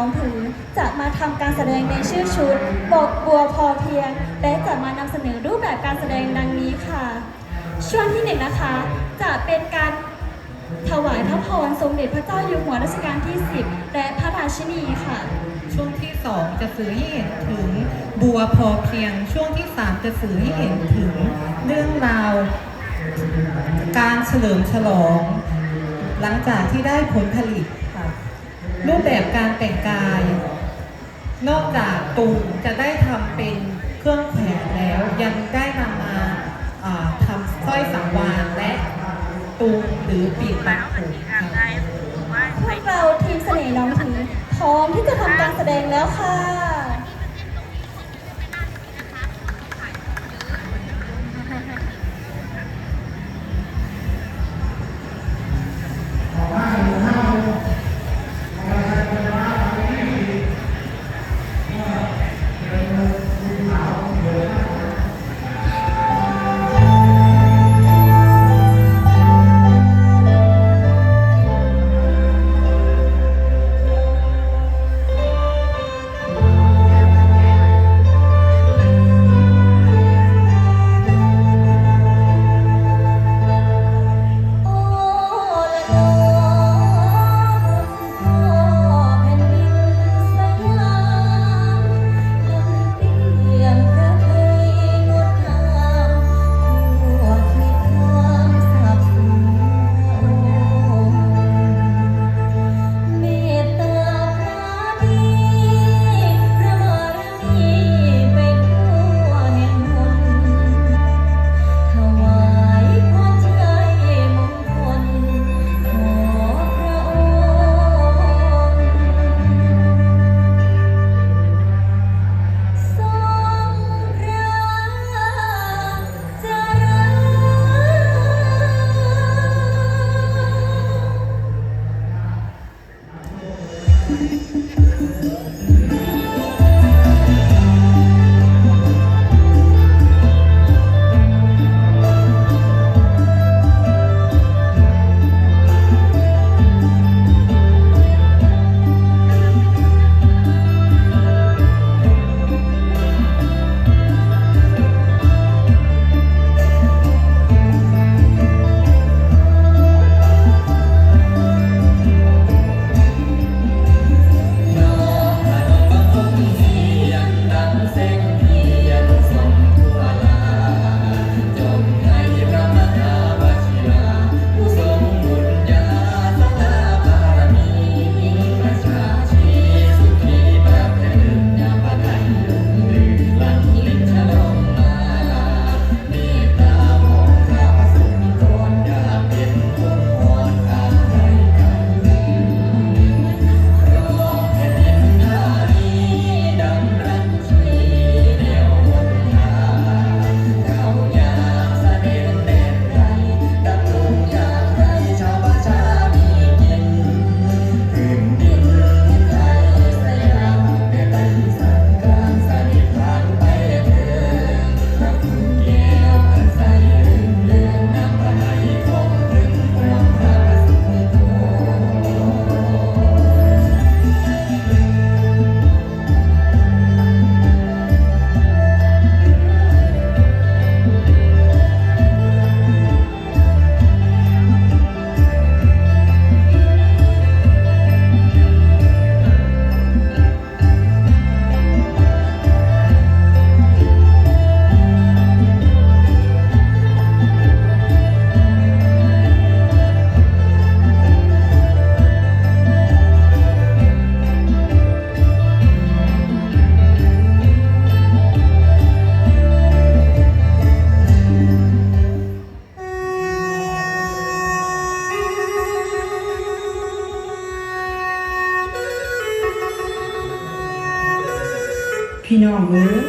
น้องผือ จะมาทำการแสดงในชื่อชุดบอกบัวพอเพียง และจะมานำเสนอรูปแบบการแสดงดังนี้ค่ะ ช่วงที่หนึ่งนะคะ จะเป็นการถวายพระพรสมเด็จพระเจ้าอยู่หัวรัชกาลที่ 10 และพระราชินีค่ะ ช่วงที่ 2 จะสื่อให้เห็นถึงบัวพอเพียง ช่วงที่ 3 จะสื่อให้เห็นถึงเรื่องราว การเฉลิมฉลอง หลังจากที่ได้ผลผลิต รูปแบบการแต่งกาย นอกจากตูมจะได้ทำเป็นเครื่องแขวนแล้วยังได้นำมาทำสร้อยสังวานและตูมหรือปีกปักผมค่ะพวกเราทีมเสน่ห์น้องถือพร้อมที่จะทำการแสดงแล้วค่ะ พี่น้องเอ้ย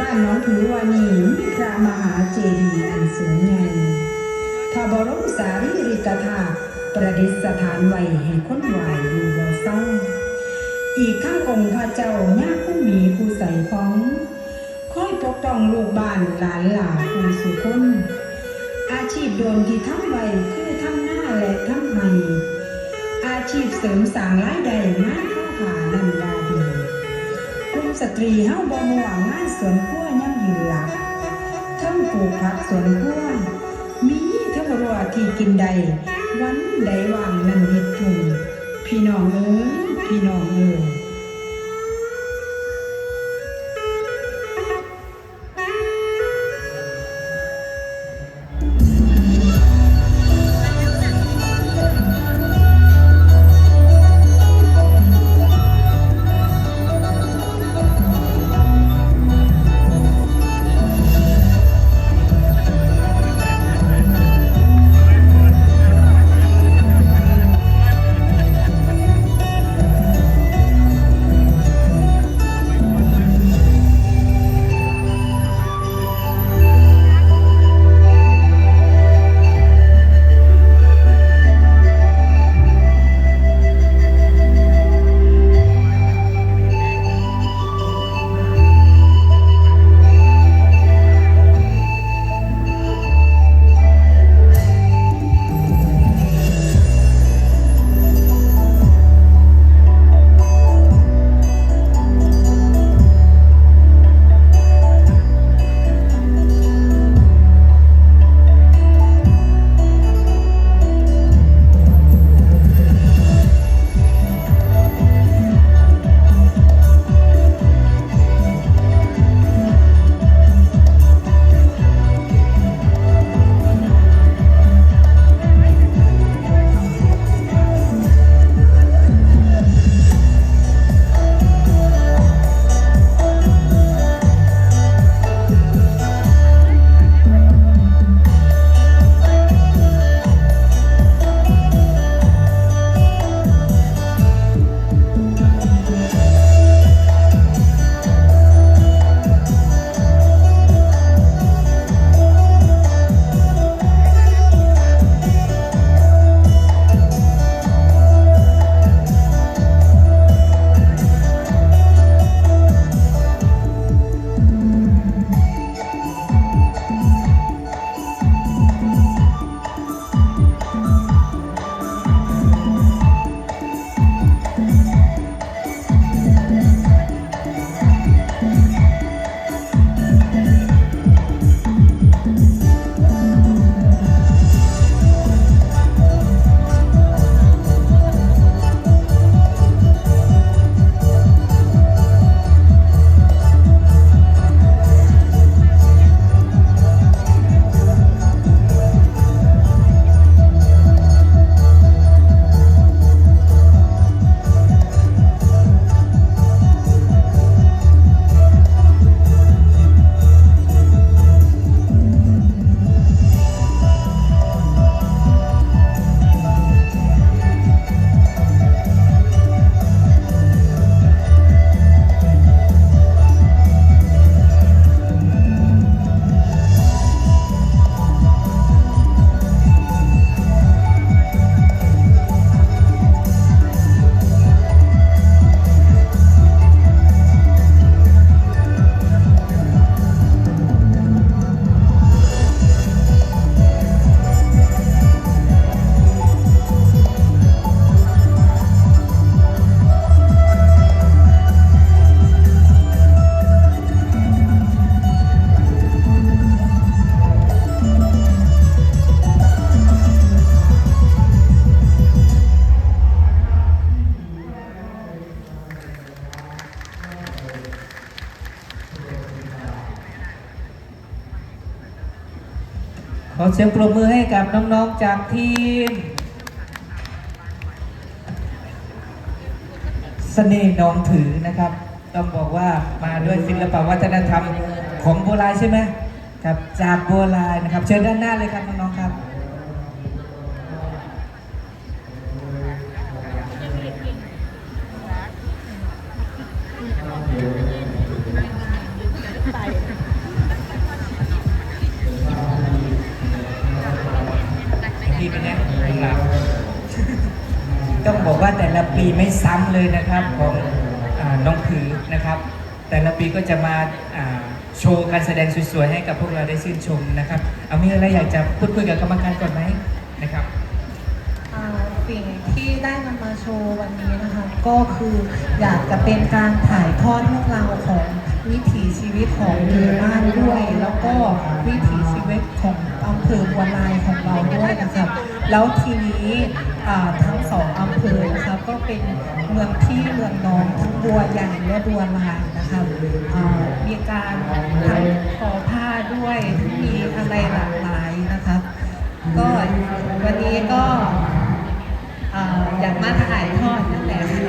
บ้านน้องถือว่านี่มีพระมหาเจดีย์อันสูงใหญ่พระบรมสารีริกธาตุประดิษฐานไว้ให้คนไหวอยู่บ่เศร้า อีกทั้งองค์พระเจ้าย่าผู้มีผู้ใส่ฟ้องคอยปกป้องลูกบ้านหลานหลาผู้สุคนอาชีพโดนที่ทำไว้คือทำหน้าและทำไมอาชีพเสริมสร้างรายได้มาค้าผ่าน ตรีเฮาบ่ห่วงงานสวนกล้วยังยืนหลักทั้งปลูกผักสวนกล้วมีทั้งรัวที่กินใด วันใดว่างนั่นเฮ็ดจุ่มพี่น้องเอ้ยพี่น้องเอ้ย เสียงปรบมือให้กับน้องๆจากทีม เสน่ห์นองถือนะครับ ต้องบอกว่ามาด้วยศิลปวัฒนธรรมของโบราณใช่ไหมครับ จากโบราณนะครับ เชิญด้านหน้าเลยครับน้องๆครับ เลยนะครับของอน้องผือนะครับ แต่ละปีก็จะมาอ่าโชว์การแสดงสวยๆให้กับพวกเราได้ชื่นชมนะครับ เอามีอะไรอยากจะพูดคุยกับกรรมการก่อนไหมนะครับสิ่งที่ได้นำมาโชว์วันนี้นะคะ ก็คืออยากจะเป็นการถ่ายทอดเรื่องราวของ วิถีชีวิตของหมู่บ้านด้วย แล้วก็วิถีชีวิตของอำเภอบัวลายของเราด้วยนะครับ แล้วทีนี้ทั้งสองอำเภอนะคะก็เป็นเมืองพี่เมืองน้องทั้งบัวใหญ่และบัวลายนะคะมีการทำทอผ้าด้วยมีอะไรหลากหลายนะคะก็วันนี้ก็ออยากมาถ่ายทอดนั่นแหละค่ะ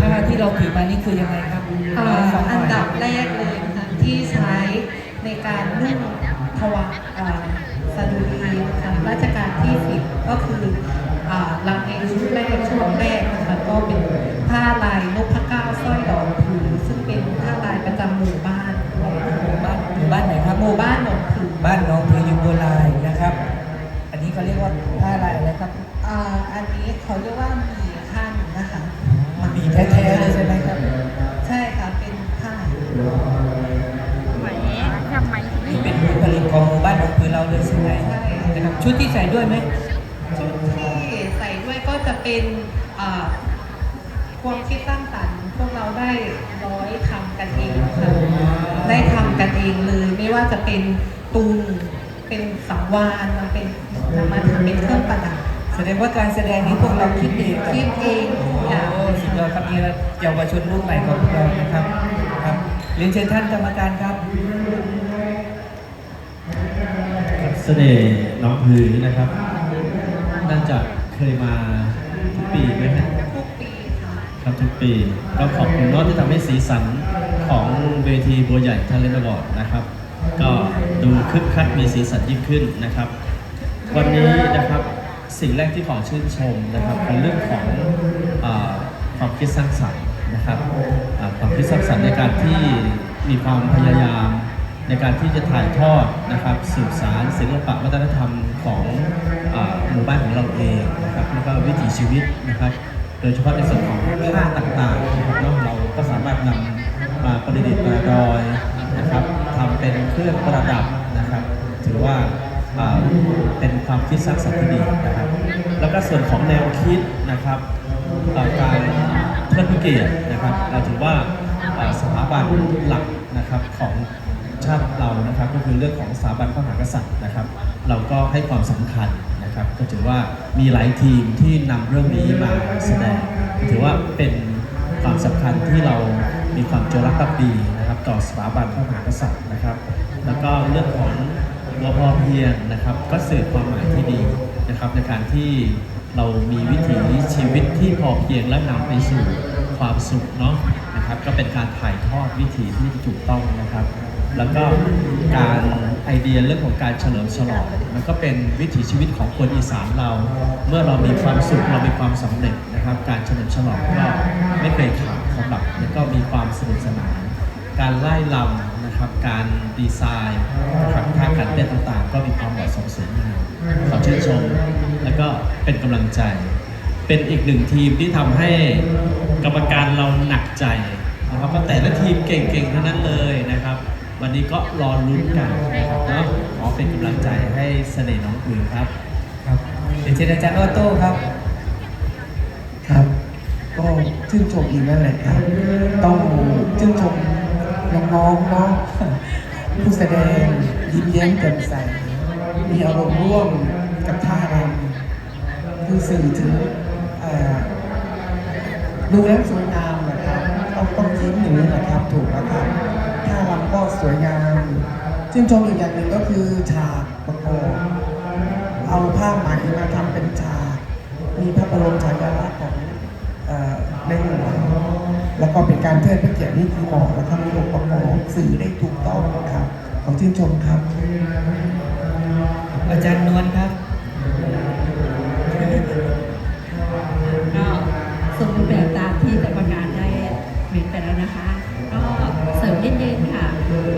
ผ้าที่เราถือมานี่คือยังไงครับ แรกเลยนะคะที่ใช้ในการนุ่งทวารเอ่อสดุดีนะคะราชการที่สิบก็คืออ่าลำเองชุดแรกช่วงแรกนะคะก็เป็นผ้าลายนพเก้าสร้อยดอกผือซึ่งเป็นผ้าลายประจำหมู่บ้านหมู่บ้านหมู่บ้านไหนครับหมู่บ้านหนองผือบ้านน้องคืออยู่โบราณนะครับ อันนี้เขาเรียกว่าผ้าลายอะไรครับอ่าอันนี้เขาเรียกว่าหมีขั้นนะคะมีแท้ๆเลยใช่ไหมครับ นี่เป็นผลผลิตของหมู่บ้านของคือเราเลยใช่ไหมใช่นะครับชุดที่ใส่ด้วยไหมชุดที่ใส่ด้วยก็จะเป็นความคิดสร้างสรรค์พวกเราได้ร้อยทำกันเองค่ะได้ทำกันเองเลยไม่ว่าจะเป็นตุนเป็นสังวานมาเป็นนำมาทำเป็นเครื่องประดับแสดงว่าการแสดงนี้พวกเราคิดเองคิดเองอย่างโอ้สุดยอดครับนี่เยาวชนรุ่นใหม่ของพวกเรานะครับ เรียนเชิญท่านกรรมการครับ เสน่ห์น้องพือนะครับน่าจะเคยมาทุกปีไหมฮะทุกปีค่ะครับทุกปีก็ขอบคุณเน้องที่ทำให้สีสันของเวทีบัวใหญ่ทะเลนบอร์ดนะครับ ก็ดูคึกคักมีสีสันยิ่งขึ้นนะครับ วันนี้นะครับสิ่งแรกที่ขอชื่นชมนะครับเป็นเรื่องของอาความคิดสร้างสรรค์ นะครับความคิดสร้างสรรค์ในการที่มีความพยายามในการที่จะถ่ายทอดนะครับสืบสารศิลปะวัฒนธรรมของหมู่บ้านของเราเองนะครับแล้วก็วิถีชีวิตนะครับ โดยเฉพาะในส่วนของผ้าต่างๆนะครับเราก็สามารถนำมาประดิษฐ์ประดอยนะครับทำเป็นเครื่องประดับนะครับ ถือว่าเป็นความคิดสร้างสรรค์ที่ดีนะครับ แล้วก็ส่วนของแนวคิดนะครับต่อการ ทิดพระเกียรตินะครับ เราถือว่าสถาบันหลักนะครับของชาติเรานะครับก็คือเรื่องของสถาบันพระมหากษัตริย์นะครับ เราก็ให้ความสำคัญนะครับ ก็ถือว่ามีหลายทีมที่นำเรื่องนี้มาแสดง ถือว่าเป็นความสำคัญที่เรามีความจรักภักดีนะครับ ต่อสถาบันพระมหากษัตริย์นะครับ แล้วก็เรื่องของตัวพอเพียงนะครับ ก็สื่อความหมายที่ดีนะครับในการที่ เรามีวิถีชีวิตที่พอเพียงและนำไปสู่ความสุขเนาะนะครับก็เป็นการถ่ายทอดวิถีที่ถูกต้องนะครับ แล้วก็การไอเดียเรื่องของการเฉลิมฉลองมันก็เป็นวิถีชีวิตของคนอีสานเรา เมื่อเรามีความสุขเรามีความสำเร็จนะครับ การเฉลิมฉลองก็ไม่เคยขาดสำหรับแล้วก็มีความสนุกสนาน การไล่ลำ นะครับการดีไซน์นะครับท่าการเต้นต่างๆ ก็มีความเหมาะสมสวยงามขอชื่นชม แล้วก็เป็นกำลังใจ เป็นอีกหนึ่งทีมที่ทำให้กรรมการเราหนักใจนะครับเพราะแต่ละทีมเก่งๆทั้งนั้นเลยนะครับ วันนี้ก็รอลุ้นกันนะครับเนาะขอเป็นกำลังใจให้เสน่ห์น้องอื่นครับครับเรียนเชิญอาจารย์ออโต้ครับครับก็ชื่นชมอีกนั่นแหละครับ ต้องชื่นชม น้องๆเนาะผู้แสดงยิ้มแย้มแจ่มใส มีอารมณ์ร่วมกับท่ารำคือสื่อถึงเอ่อดูแล้วสวยงามนะครับต้องต้องยิ้มอย่างนี้นะครับถูกแล้วครับท่ารำก็สวยงามชื่นชมอีกอย่างหนึ่งก็คือฉากประกอบเอาผ้าไหมมาทำเป็นฉาก มีพระบรมฉายาลักษณ์ของในหลวง แล้วก็เป็นการเทิดพระเกียรตินี่คือเหมาะแล้วก็มีองค์ประกอบสื่อได้ถูกต้องครับ ขอชื่นชมครับ อาจารย์นวลครับก็สมบูรณ์แบบตามที่กรรมการได้เรียนไปแล้วนะคะ ก็เสริมเย็นๆค่ะ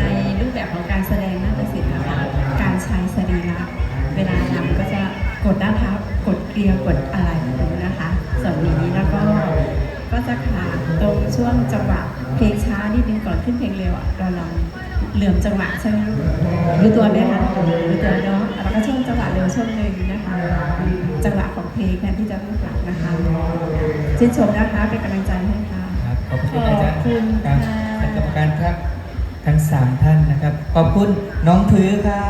ในรูปแบบของการแสดงนาฏศิลป์นะคะการใช้สรีระเวลารำก็จะกดด้านทับกดเกลียวกดอะไรแบบนี้นะคะ ส่วนนี้แล้วก็ก็จะขาดตรง ช่วงจังหวะเพลงช้านิดนึงก่อนขึ้นเพลงเร็วอะเราลองเหลื่อมจังหวะใช่ไหมลูกรู้ตัวไหมคะรู้ตัวเนาะแล้วก็ช่วงจังหวะเร็วช่วงหนึ่งนะคะ จังหวะของเพเพลงแทนที่จะพูดหลักนะคะชื่นชมนะคะเป็นกำลังใจให้ค่ะครับขอบคุณอาจารย์ขอบคุณครับค่ะท่านกรรมการครับทั้งสามท่านนะครับ ขอบคุณน้องพื้ค่ะ